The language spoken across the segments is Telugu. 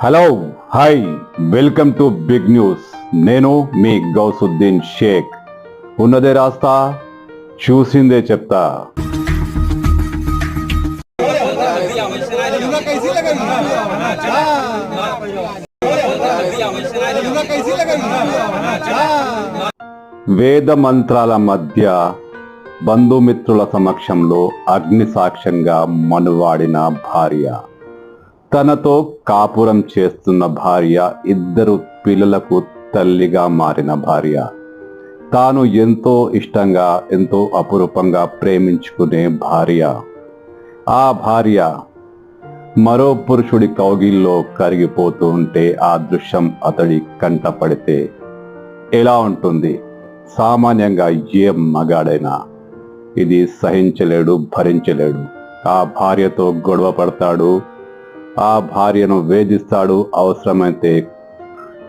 Hello hi welcome to big news. నేను మీ గౌసుద్దీన్ షేక్. ఉన్నదే రాస్తా చూసిందే చెప్తా. వేద మంత్రాల మధ్య బంధుమిత్రుల సమక్షంలో అగ్ని సాక్ష్యంగా మనువాడిన భార్య. తనతో కాపురం చేస్తున్న భార్య ఇద్దరు పిల్లలకు తల్లిగా మారిన భార్య. తాను ఎంతో ఇష్టంగా ఎంతో అపురూపంగా ప్రేమించుకునే భార్య. ఆ భార్య మరో పురుషుడి కౌగిల్లో కరిగిపోతూ ఉంటే ఆ దృశ్యం అతడి కంటపడితే ఎలా ఉంటుంది? సామాన్యంగా ఏ మగాడైనా ఇది సహించలేడు భరించలేడు. ఆ భార్యతో గొడవ పడతాడు ఆ భార్యను వేధిస్తాడు అవసరమైతే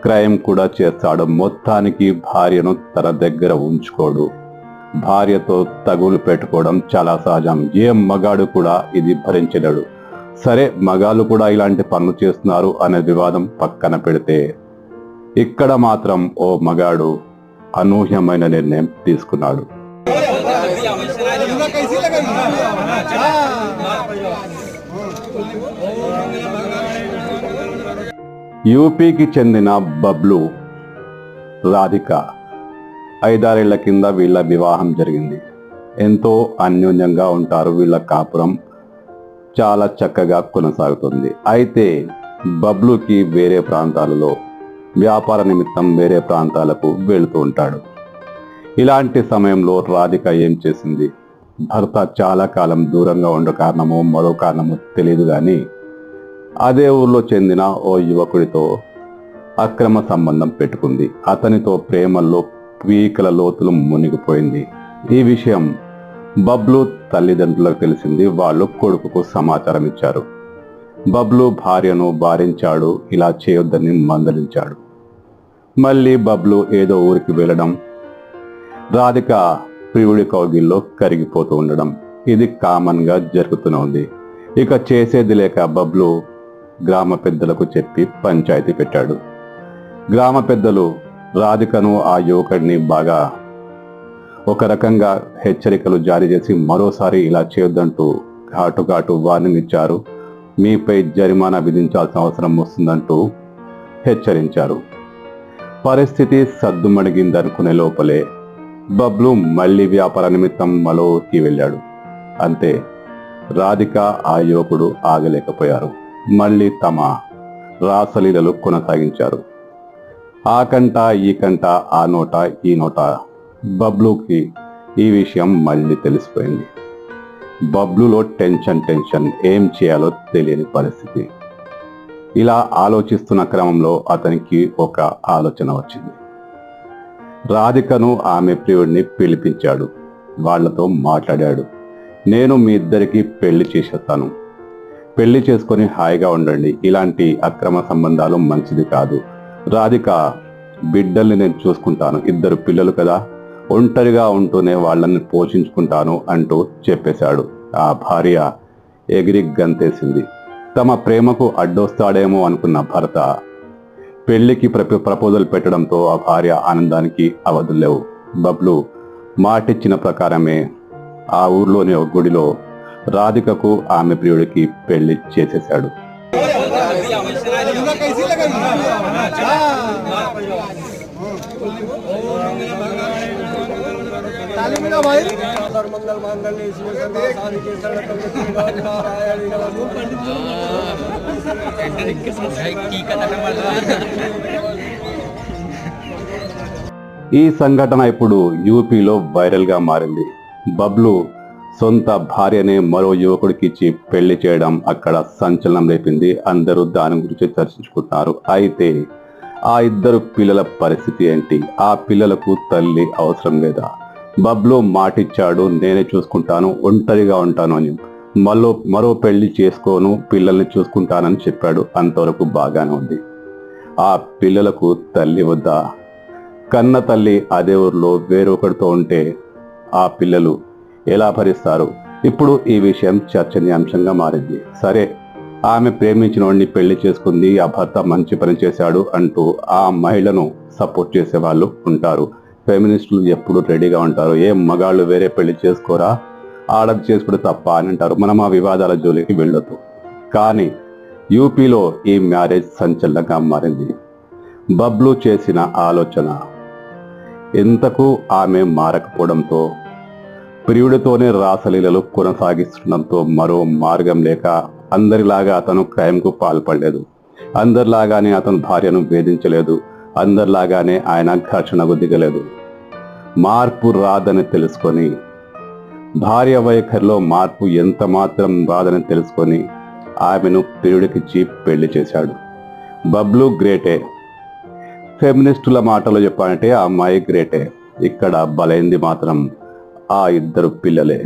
క్రయం కూడా చేస్తాడు. మొత్తానికి భార్యను తన దగ్గర ఉంచుకోడు. భార్యతో తగులు పెట్టుకోవడం చాలా సహజం. ఏ మగాడు కూడా ఇది భరించలేడు. సరే మగాలు కూడా ఇలాంటి పనులు చేస్తున్నారు అనే వివాదం పక్కన పెడితే ఇక్కడ మాత్రం ఓ మగాడు అనూహ్యమైన నిర్ణయం తీసుకున్నాడు. యూపీకి చెందిన బబ్లు రాధిక ఐదారేళ్ళ కింద వీళ్ళ వివాహం జరిగింది. ఎంతో అన్యోన్యంగా ఉంటారు వీళ్ళ కాపురం. చాలా చక్కగా కొనసాగుతుంది. అయితే బబ్లుకి వేరే ప్రాంతాలలో వ్యాపార నిమిత్తం వేరే ప్రాంతాలకు వెళుతూ ఉంటాడు. ఇలాంటి సమయంలో రాధిక ఏం చేసింది? భర్త చాలా కాలం దూరంగా ఉండే కారణమో మరో కారణమో తెలియదు కానీ అదే ఊర్లో చెందిన ఓ యువకుడితో అక్రమ సంబంధం పెట్టుకుంది. అతనితో ప్రేమల్లో పీకల లోతులు మునిగిపోయింది. ఈ విషయం బబ్లు తల్లిదండ్రులకు తెలిసింది. వాళ్ళు కొడుకుకు సమాచారం ఇచ్చారు. బబ్లు భార్యను భారించాడు ఇలా చేయొద్దని మందలించాడు. మళ్ళీ బబ్లు ఏదో ఊరికి వెళ్ళడం రాధిక ప్రియుడి కౌగిల్లో కరిగిపోతూ ఉండడం ఇది కామన్గా జరుగుతూనే ఉంది. ఇక చేసేది లేక బబ్లు గ్రామ పెద్దలకు చెప్పి పంచాయతీ పెట్టాడు. గ్రామ పెద్దలు రాధికను ఆ యువకుడిని బాగా ఒక రకంగా హెచ్చరికలు జారీ చేసి మరోసారి ఇలా చేయొద్దంటూ ఘాటుఘాటు వార్నింగ్ ఇచ్చారు. మీపై జరిమానా విధించాల్సిన అవసరం వస్తుందంటూ హెచ్చరించారు. పరిస్థితి సద్దుమణిగిందనుకునే లోపలే బబ్లు మళ్ళీ వ్యాపార నిమిత్తం మలోకి వెళ్ళాడు. అంతే రాధిక ఆ యువకుడు ఆగలేకపోయారు. మళ్ళీ తమ రాసలీలలు కొనసాగించారు. ఆ కంట ఈ కంట ఆ నోట ఈ నోట బబ్లుకి ఈ విషయం మళ్ళీ తెలిసిపోయింది. బబ్లులో టెన్షన్ టెన్షన్ ఏం చేయాలో తెలియని పరిస్థితి. ఇలా ఆలోచిస్తున్న క్రమంలో అతనికి ఒక ఆలోచన వచ్చింది. రాధికను ఆమె ప్రియుడిని పిలిపించాడు. వాళ్ళతో మాట్లాడాడు. నేను మీ ఇద్దరికి పెళ్ళి చేసేస్తాను. పెళ్ళి చేసుకొని హాయిగా ఉండండి. ఇలాంటి అక్రమ సంబంధాలు మంచిది కాదు. రాధిక బిడ్డల్ని నేను చూసుకుంటాను. ఇద్దరు పిల్లలు కదా. ఒంటరిగా ఉంటూనే వాళ్ళని పోషించుకుంటాను అంటూ చెప్పేశాడు. ఆ భార్య ఎగిరి గంతేసింది. తమ ప్రేమకు అడ్డొస్తాడేమో అనుకున్న భర్త పెళ్ళికి ప్రప ప్రపోజల్ పెట్టడంతో ఆ భార్య ఆనందానికి అవధులేవు బబ్లు మాటిచ్చిన ప్రకారమే ఆ ఊర్లోని ఒక గుడిలో రాధికకు ఆమె ప్రియుడికి పెళ్ళి చేసేశాడు. ఈ సంఘటన ఇప్పుడు యూపీలో వైరల్గా మారింది. బబ్లు సొంత భార్యనే మరో యువకుడికి ఇచ్చి పెళ్ళి చేయడం అక్కడ సంచలనం రేపింది అందరూ దాని గురించి చర్చించుకుంటున్నారు అయితే ఆ ఇద్దరు పిల్లల పరిస్థితి ఏంటి? ఆ పిల్లలకు తల్లి అవసరం లేదా? బబ్లు మాటిచ్చాడు నేనే చూసుకుంటాను ఒంటరిగా ఉంటాను అని. మరో మరో పెళ్ళి చేసుకోను పిల్లల్ని చూసుకుంటానని చెప్పాడు. అంతవరకు బాగానే ఉంది. ఆ పిల్లలకు తల్లి వద్ద? కన్న తల్లి అదే ఊర్లో వేరొకరితో ఉంటే ఆ పిల్లలు ఎలా భరిస్తారు? ఇప్పుడు ఈ విషయం చర్చనీయాంశంగా మారింది. సరే ఆమె ప్రేమించిన వాడిని పెళ్ళి చేసుకుంది ఆ భర్త మంచి పని చేశాడు అంటూ ఆ మహిళను సపోర్ట్ చేసే వాళ్ళు ఉంటారు. ఫెమినిస్టులు ఎప్పుడు రెడీగా ఉంటారు. ఏ మగాళ్ళు వేరే పెళ్ళి చేసుకోరా? ఆడది చేసుకుంటే తప్ప అని అంటారు. మనం ఆ వివాదాల జోలికి వెళ్ళొద్దు. కానీ యూపీలో ఈ మ్యారేజ్ సంచలనంగా మారింది. బబ్లు చేసిన ఆలోచన ఎంతకు ఆమె మారకపోవడంతో ప్రియుడితోనే రాసలీలలు కొనసాగిస్తుండడంతో మరో మార్గం లేక అందరిలాగా అతను క్రైమ్కు పాల్పడలేదు. అందరిలాగానే అతను భార్యను వేధించలేదు. అందరిలాగానే ఆయన ఘర్షణకు దిగలేదు. మార్పు రాదని తెలుసుకొని భార్య వైఖరిలో మార్పు ఎంత మాత్రం రాదని తెలుసుకొని ఆమెను ప్రియుడికిచ్చి పెళ్ళి చేశాడు. బబ్లు గ్రేటే. ఫెమినిస్టుల మాటలు చెప్పాలంటే ఆ అమ్మాయి గ్రేటే. ఇక్కడ బలైంది మాత్రం. ఆ ఇద్దరు పిల్లలే.